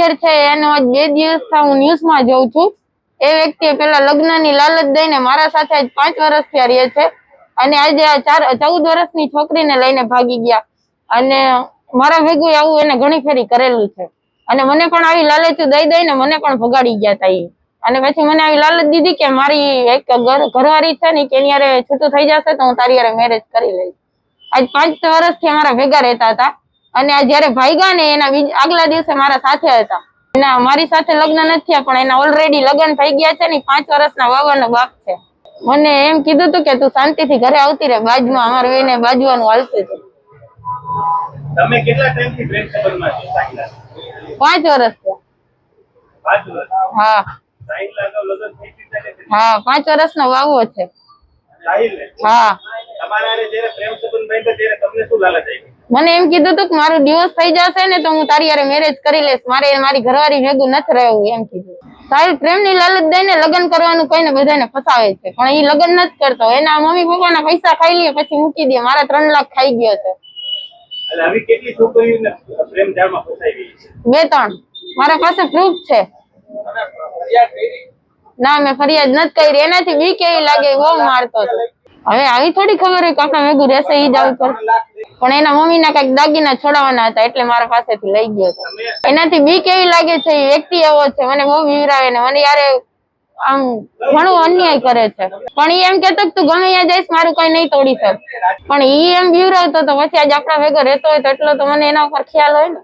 છે, એનો બે દિવસથી હું ન્યૂઝમાં જોઉં છું. એ વ્યક્તિએ પેલા લગ્નની લાલચ દઈને મારા સાથે આજ પાંચ વર્ષથી રહે છે. અને આજે આ ચાર, ચૌદ વર્ષની છોકરીને લઈને ભાગી ગયા. અને મારા ભેગું આવું એને ઘણી ફેરી કરેલું છે. અને મને પણ આવી લાલચ દઈ દઈને મને પણ ભગાડી ગયા તા એ. અને પછી મને આવી લાલચ દીધી કે મારી એક ઘર- ઘરવાળી છે ને કે એની છૂટું થઈ જશે તો હું તારી હારે મેરેજ કરી લઈશ. આજ પાંચ વર્ષથી અમારા ભેગા રહેતા હતા. અને આ જયારે ભાઈગા ને એના આગલા દિવસે મારા સાથે હતા. એના મારી સાથે લગ્ન નથી થયા પણ એના ઓલરેડી લગ્ન થઈ ગયા છે ને પાંચ વર્ષના વાવાનો બાપ છે. મને એમ કીધું હતું કે તું શાંતિથી ઘરે આવતી રહે બાજુમાં અમારે બેને બાજુવાનું હાલતું હતું. તમે કેટલા ટાઈમથી પ્રેમ સંબંધમાં છો સાહિલા પાંચ વર્ષ થયા. પાંચ વર્ષ? હા. લગ્ન થઈ હા પાંચ વર્ષનો વાવો છે. હા. તમારા જ્યારે પ્રેમ સંબંધ બાંધ્યો ત્યારે તમને શું લાલચ આવી? મને એમ કીધું હતું કે મારું ડિવોર્સ થઈ જશે ને તો હું તારી યારે મેરેજ કરી લઈશ. મારે મારી ઘરવાળી ભેગું નથી રહેવું એમ કીધું. સાહેબ પ્રેમની લાલચ દઈને લગ્ન કરવાનું કહીને બધાને ફસાવે છે. પણ એ લગ્ન નથી કરતો. એના મમ્મી પપ્પાના પૈસા ખાઈ લે પછી મૂકી દે. મારા ત્રણ લાખ ખાઈ ગયો છે. બે ત્રણ. મારા પાસે પ્રૂફ છે. ના મેં ફરિયાદ નથી કરી. એનાથી બી કેવી લાગે બહુ મારતો હતો. હવે આવી થોડી ખબર હોય કે આપણા ભેગું રહેશે ઈ જ આવું કરશે. પણ એના મમ્મીના કંઈક દાગીના છોડાવવાના હતા એટલે મારા પાસેથી લઈ ગયો હતો. એનાથી બી કેવી લાગે છે એ વ્યક્તિ એવો છે, મને બહુ વિવરાવે ને મને યારે આમ ઘણું અન્યાય કરે છે. પણ ઈ એમ કેતો તું ગમે ત્યાં જઈશ, મારું કઈ નહીં તોડી શક. પણ ઈ એમ બીવરાવતો તો પછી આજે આપણા ભેગો રહેતો હોય તો એટલો તો મને એના ઉપર ખ્યાલ હોય ને.